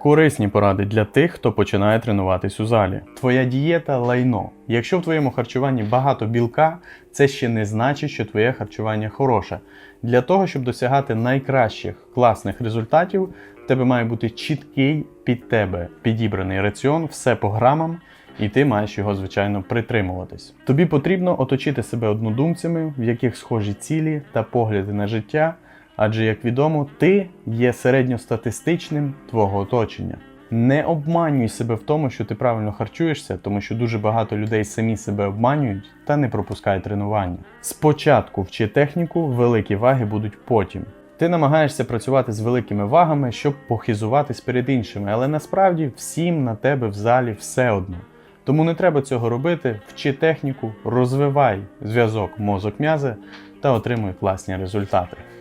Корисні поради для тих, хто починає тренуватись у залі. Твоя дієта лайно. Якщо в твоєму харчуванні багато білка, це ще не значить, що твоє харчування хороше. Для того, щоб досягати найкращих класних результатів, в тебе має бути чіткий під тебе підібраний раціон, все по грамам, і ти маєш його, звичайно, притримуватись. Тобі потрібно оточити себе однодумцями, в яких схожі цілі та погляди на життя. Адже, як відомо, ти є середньостатистичним твого оточення. Не обманюй себе в тому, що ти правильно харчуєшся, тому що дуже багато людей самі себе обманюють та не пропускають тренування. Спочатку вчи техніку, великі ваги будуть потім. Ти намагаєшся працювати з великими вагами, щоб похизуватись перед іншими, але насправді всім на тебе в залі все одно. Тому не треба цього робити, вчи техніку, розвивай зв'язок мозок-м'язи та отримуй класні результати.